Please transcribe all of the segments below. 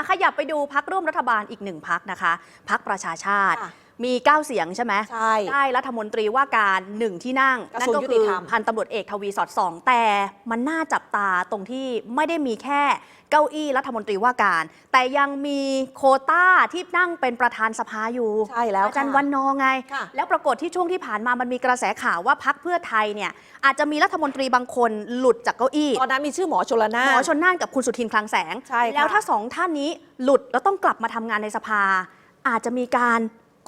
อะขยับไปดูพักร่วมรัฐบาลอีกหนึ่งพักนะคะ พักประชาชาติ มี 9 เสียงใช่ไหมใช่ ได้รัฐมนตรีว่าการหนึ่งที่นั่ง กระนั่ทรวงนก็ยุติคือธรรม พันตำรวจเอกทวีสอดส่อง แต่มันน่าจับตาตรงที่ไม่ได้มีแค่เก้าอี้รัฐมนตรีว่าการ แต่ยังมีโควต้าที่นั่งเป็นประธานสภาอยู่ใช่แล้วอาจารย์ค่ะ วันนอไง ค่ะ แล้วปรากฏที่ช่วงที่ผ่านมามันมีกระแสข่าวว่าพักเพื่อไทยเนี่ยอาจจะมีรัฐมนตรีบางคนหลุดจากเก้าอี้ ตอนนั้นมีชื่อหมอชลนาหมอถ ชนน่านกับคุณสุทินคลังแสง ใช่ค่ะแล้วถ้าสองท่านนี้หลุดแล้วต้องกลับมาทำงานในสภา อาจจะมีการ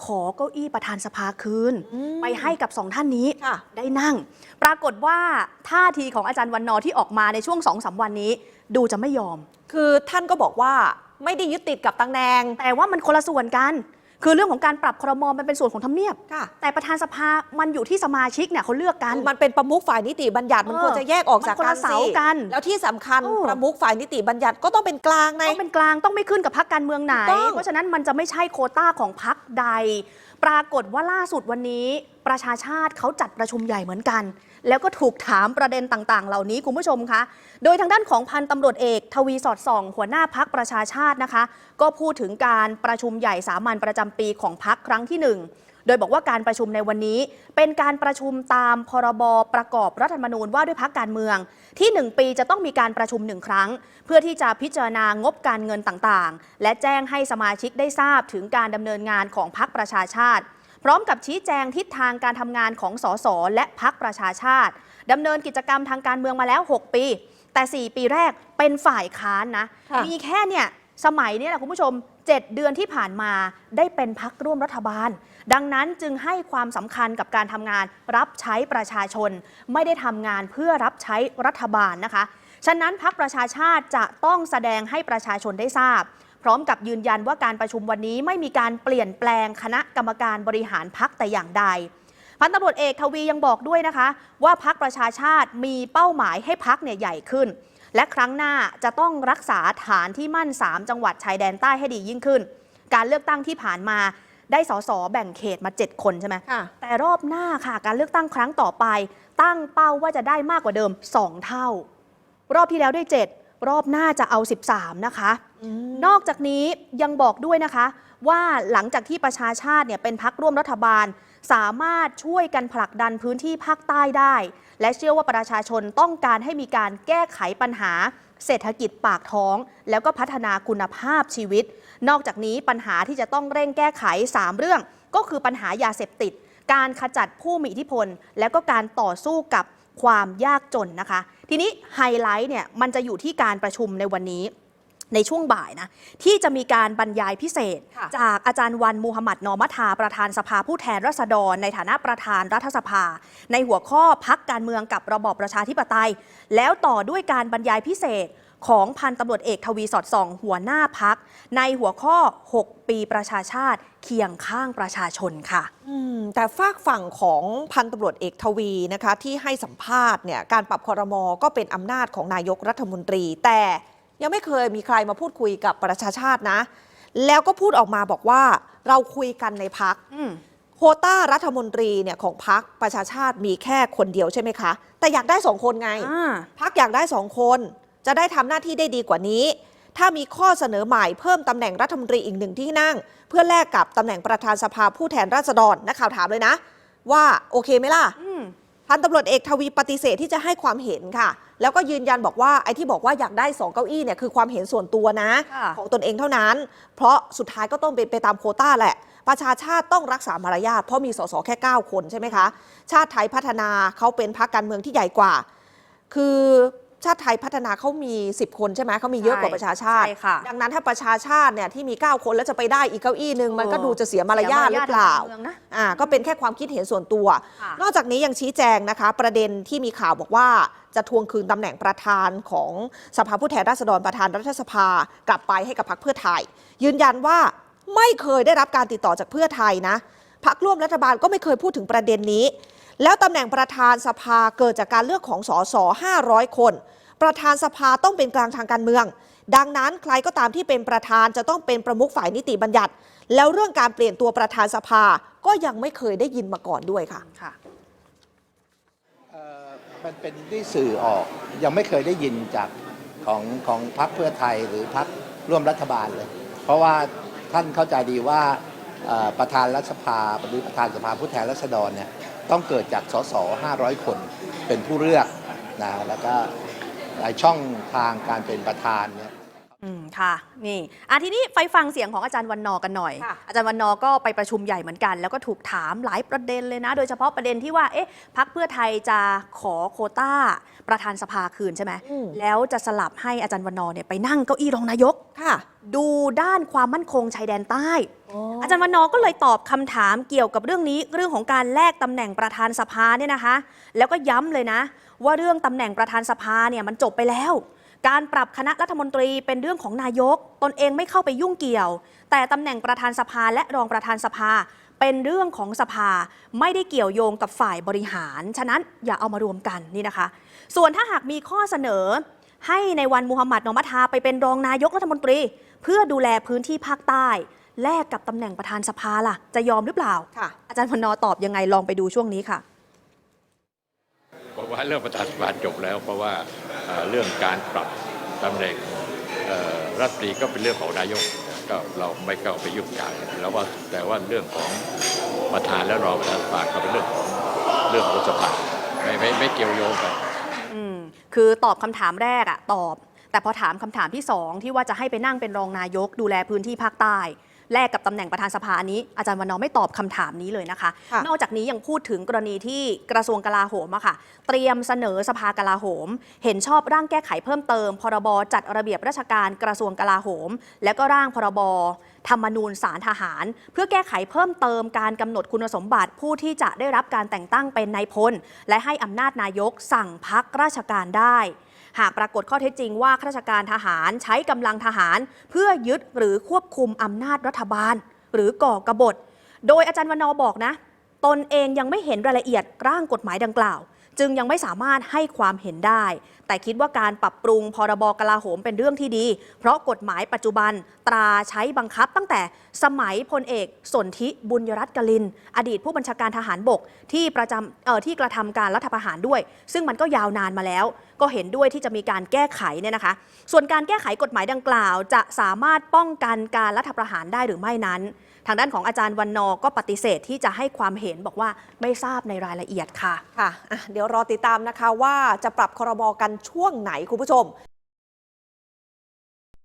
ขอเก้าอี้ประธานสภาคืนอืมไปให้กับสองท่านนี้ค่ะได้นั่ง ปรากฏว่าท่าทีของอาจารย์วันนอร์ที่ออกมาในช่วงสองสามวันนี้ ดูจะไม่ยอม คือท่านก็บอกว่าไม่ได้ยึดติดกับตำแหน่งแต่ว่ามันคนละส่วนกัน คือเรื่องของการปรับครมมันเป็นส่วนของทำเนียบ ค่ะ แต่ประธานสภามันอยู่ที่สมาชิกเนี่ยเขาเลือกกัน มันเป็นประมุขฝ่ายนิติบัญญัติมันเออควรจะแยกออกจากมันคนกัละนเสาสิกันแล้วที่สำคัญเออ ประมุขฝ่ายนิติบัญญัติก็ต้องเป็นกลางในต้องเป็นกลางต้องไม่ขึ้นกับพักการเมืองไหน ถูกต้อง เพราะฉะนั้นมันจะไม่ใช่โควต้าของพักใด ปรากฏว่าล่าสุดวันนี้ ประชาชาติเขาจัดประชุมใหญ่เหมือนกัน แล้วก็ถูกถามประเด็นต่างๆ เหล่านี้คุณผู้ชมคะ โดยทางด้านของพันตำรวจเอกทวีสอดส่อง หัวหน้าพักประชาชาตินะคะ ก็พูดถึงการประชุมใหญ่สามัญประจำปีของพักครั้งที่หนึ่งโดยบอกว่าการประชุมในวันนี้ เป็นการประชุมตามพรบประกอบรัฐธรรมนูญว่าด้วยพักการเมือง ที่ 1 ปีจะต้องมีการประชุมหนึ่งครั้ง เพื่อที่จะพิจารณางบการเงินต่างๆ และแจ้งให้สมาชิกได้ทราบถึงการดำเนินงานของพักประชาชาติ พร้อมกับชี้แจงทิศทางการทำงานของสสและพักประชาชาติดำเนินกิจกรรมทางการเมืองมาแล้ว 6 ปี แต่ 4 ปีแรกเป็นฝ่ายค้านนะค่ะมีแค่เนี่ยสมัยเนี้แหละคุณผู้ชม 7 เดือนที่ผ่านมาได้เป็นพักร่วมรัฐบาล ดังนั้นจึงให้ความสำคัญกับการทำงานรับใช้ประชาชน ไม่ได้ทำงานเพื่อรับใช้รัฐบาลนะคะ ฉะนั้นพักประชาชาติจะต้องแสดงให้ประชาชนได้ทราบ พร้อมกับยืนยันว่าการประชุมวันนี้ไม่มีการเปลี่ยนแปลงคณะกรรมการบริหารพักแต่อย่างใด พันตำรวจเอกทวียังบอกด้วยนะคะ ว่าพักประชาชาติมีเป้าหมายให้พักเนี่ยใหญ่ขึ้น และครั้งหน้าจะต้องรักษาฐานที่มั่น 3 จังหวัดชายแดนใต้ให้ดียิ่งขึ้น การเลือกตั้งที่ผ่านมาได้สสแบ่งเขตมา 7 คนใช่ไหมค่ะแต่รอบหน้าค่ะ การเลือกตั้งครั้งต่อไป ตั้งเป้าว่าจะได้มากกว่าเดิม 2 เท่า รอบที่แล้วได้ 7 รอบหน้าจะเอา 13 นะคะ นอกจากนี้ยังบอกด้วยนะคะ ว่าหลังจากที่ประชาชาติเนี่ยเป็นพักร่วมรัฐบาล สามารถช่วยกันผลักดันพื้นที่ภาคใต้ได้ และเชื่อว่าประชาชนต้องการให้มีการแก้ไขปัญหา เศรษฐกิจปากท้อง แล้วก็พัฒนาคุณภาพชีวิต นอกจากนี้ปัญหาที่จะต้องเร่งแก้ไข 3 เรื่อง ก็คือปัญหายาเสพติด การขจัดผู้มีอิทธิพล แล้วก็การต่อสู้กับความยากจนนะคะ ทีนี้ไฮไลท์เนี่ยมันจะอยู่ที่การประชุมในวันนี้ในช่วงบ่ายนะที่จะมีการบรรยายพิเศษค่ะจากอาจารย์วันมูฮัมหมัดนอมัทาประธานสภาผู้แทนราษฎร ในฐานะประธานรัฐสภา ในหัวข้อพักการเมืองกับระบอบประชาธิปไตย แล้วต่อด้วยการบรรยายพิเศษของพันตำรวจเอกทวีสอดส่อง หัวหน้าพัก ในหัวข้อ 6 ปีประชาชาติ เคียงข้างประชาชนค่ะอืมแต่ฝากฝั่งของพันตำรวจเอกทวีนะคะที่ให้สัมภาษณ์เนี่ยการปรับคอรมอก็เป็นอำนาจของนายกรัฐมนตรี แต่ยังไม่เคยมีใครมาพูดคุยกับประชาชาตินะ แล้วก็พูดออกมาบอกว่าเราคุยกันในพักอืมโควต้ารัฐมนตรีเนี่ยของพักประชาชาติมีแค่คนเดียวใช่ไหมคะ แต่อยากได้สองคนไงอ่าพักอยากได้สองคน จะได้ทำหน้าที่ได้ดีกว่านี้ ถ้ามีข้อเสนอใหม่เพิ่มตำแหน่งรัฐมนตรีอีกหนึ่งที่นั่ง เพื่อแลกกับตำแหน่งประธานสภาผู้แทนราษฎรนักข่าวถามเลยนะ ว่าโอเคไหมล่ะอืมพันตำรวจเอกทวีปฏิเสธที่จะให้ความเห็นค่ะ แล้วก็ยืนยันบอกว่าไอ้ที่บอกว่าอยากได้สองเก้าอี้เนี่ยคือความเห็นส่วนตัวนะค่ะของตนเองเท่านั้น เพราะสุดท้ายก็ต้องเป็นไปตามโควต้าแหละ ประชาชาติต้องรักษามารยาทเพราะมีสสแค่ 9 คนใช่ไหมคะ ชาติไทยพัฒนาเขาเป็นพรรคการเมืองที่ใหญ่กว่า คือ ชาติไทยพัฒนาเขามี 10 คนใช่ไหมเขามีเยอะกว่าประชาชาติ ใช่ค่ะดังนั้นถ้าประชาชาติเนี่ยที่มี 9 คนแล้วจะไปได้อีกเก้าอี้หนึ่งมันก็ดูจะเสียมารยาทหรือเปล่าสียมรยทงกรเมืองนะอ่าก็เป็นแค่ความคิดเห็นส่วนตัว ค่ะ นอกจากนี้ยังชี้แจงนะคะ ประเด็นที่มีข่าวบอกว่าจะทวงคืนตำแหน่งประธานของสภาผู้แทนราษฎรประธานรัฐสภา กลับไปให้กับพรรคเพื่อไทย ยืนยันว่าไม่เคยได้รับการติดต่อจากเพื่อไทยนะพรรคร่วมรัฐบาลก็ไม่เคยพูดถึงประเด็นนี้ แล้วตำแหน่งประธานสภาเกิดจากการเลือกของสส500 คน ประธานสภาต้องเป็นกลางทางการเมือง ดังนั้นใครก็ตามที่เป็นประธานจะต้องเป็นประมุขฝ่ายนิติบัญญัติ แล้วเรื่องการเปลี่ยนตัวประธานสภาก็ยังไม่เคยได้ยินมาก่อนด้วยค่ะค่ะเอ่อมันเป็นที่สื่อออกยังไม่เคยได้ยินจากของของพรรคเพื่อไทยหรือพรรคร่วมรัฐบาลเลย เพราะว่าท่านเข้าใจดีว่าเอ่อประธานรัฐสภาหรือประธานสภาผู้แทนราษฎรเนี่ยต้องเกิดจากสส500 คนเป็นผู้เลือกนะแล้วก็ หลายช่องทางการเป็นประธานเนี่ย อืมค่ะนี่อะทีนี้ไปฟังเสียงของอาจารย์วันนอร์กันหน่อย ค่ะ อาจารย์วันนอร์ก็ไปประชุมใหญ่เหมือนกัน แล้วก็ถูกถามหลายประเด็นเลยนะ โดยเฉพาะประเด็นที่ว่าเอ๊ะพักเพื่อไทยจะขอโควต้า ประธานสภาคืนใช่ไหมอืม แล้วจะสลับให้อาจารย์วันนอร์เนี่ยไปนั่งเก้าอี้รองนายก ค่ะดูด้านความมั่นคงชายแดนใต้ อาจารย์วันนอร์ก็เลยตอบคำถามเกี่ยวกับเรื่องนี้เรื่องของการแลกตำแหน่งประธานสภาเนี่ยนะคะ แล้วก็ย้ำเลยนะ ว่าเรื่องตำแหน่งประธานสภาเนี่ยมันจบไปแล้ว การปรับคณะรัฐมนตรีเป็นเรื่องของนายก ตนเองไม่เข้าไปยุ่งเกี่ยว แต่ตำแหน่งประธานสภาและรองประธานสภา เป็นเรื่องของสภา ไม่ได้เกี่ยวโยงกับฝ่ายบริหาร ฉะนั้นอย่าเอามารวมกันนี่นะคะ ส่วนถ้าหากมีข้อเสนอ ให้ในวันมูฮัมหมัดนอมัทาไปเป็นรองนายกรัฐมนตรี เพื่อดูแลพื้นที่ภาคใต้แลกกับตำแหน่งประธานสภาล่ะ จะยอมหรือเปล่าค่ะอาจารย์พนอตอบยังไงลองไปดูช่วงนี้ค่ะ บอกว่าเรื่องประธานสภาจบแล้วเพราะว่า เรื่องการปรับตำแหน่งรัฐมนตรีก็เป็นเรื่องของนายกก็เราไม่เข้าไปยุ่งยากแล้วว่าแต่ว่าเรื่องของประธานและรองประธานสภาก็เป็นเรื่องของเรื่องของสภาไม่ไม่ไม่เกี่ยวโยงกันอืมคือตอบคำถามแรกอะตอบ แต่พอถามคำถามที่สองที่ว่าจะให้ไปนั่งเป็นรองนายกดูแลพื้นที่ภาคใต้ แลกกับตำแหน่งประธานสภาอันนี้อาจารย์วันนอร์ไม่ตอบคำถามนี้เลยนะคะค่ะนอกจากนี้ยังพูดถึงกรณีที่กระทรวงกลาโหมอะค่ะ เตรียมเสนอสภากลาโหม เห็นชอบร่างแก้ไขเพิ่มเติม พรบจัดระเบียบราชการกระทรวงกลาโหม และก็ร่างพรบธรรมนูญสารทหาร เพื่อแก้ไขเพิ่มเติมการกำหนดคุณสมบัติผู้ที่จะได้รับการแต่งตั้งเป็นนายพล และให้อำนาจนายกสั่งพักราชการได้ หากปรากฏข้อเท็จจริงว่าข้าราชการทหารใช้กำลังทหาร เพื่อยึดหรือควบคุมอำนาจรัฐบาล หรือก่อกบฏ โดยอาจารย์วนอบอกนะ ตนเองยังไม่เห็นรายละเอียดร่างกฎหมายดังกล่าว จึงยังไม่สามารถให้ความเห็นได้ แต่คิดว่าการปรับปรุงพรบกลาโหมเป็นเรื่องที่ดี เพราะกฎหมายปัจจุบันตราใช้บังคับตั้งแต่สมัยพลเอกสนธิบุญยรัตน์กลิน อดีตผู้บัญชาการทหารบกที่ประจำเอ่อที่กระทำการรัฐประหารด้วย ซึ่งมันก็ยาวนานมาแล้ว ก็เห็นด้วยที่จะมีการแก้ไขเนี่ยนะคะ ส่วนการแก้ไขกฎหมายดังกล่าว จะสามารถป้องกันการรัฐประหารได้หรือไม่นั้น ทางด้านของอาจารย์วันนอก็ปฏิเสธที่จะให้ความเห็นบอกว่าไม่ทราบในรายละเอียดค่ะ ค่ะอะ เดี๋ยวรอติดตามนะคะว่าจะปรับครมกันช่วงไหนคุณผู้ชม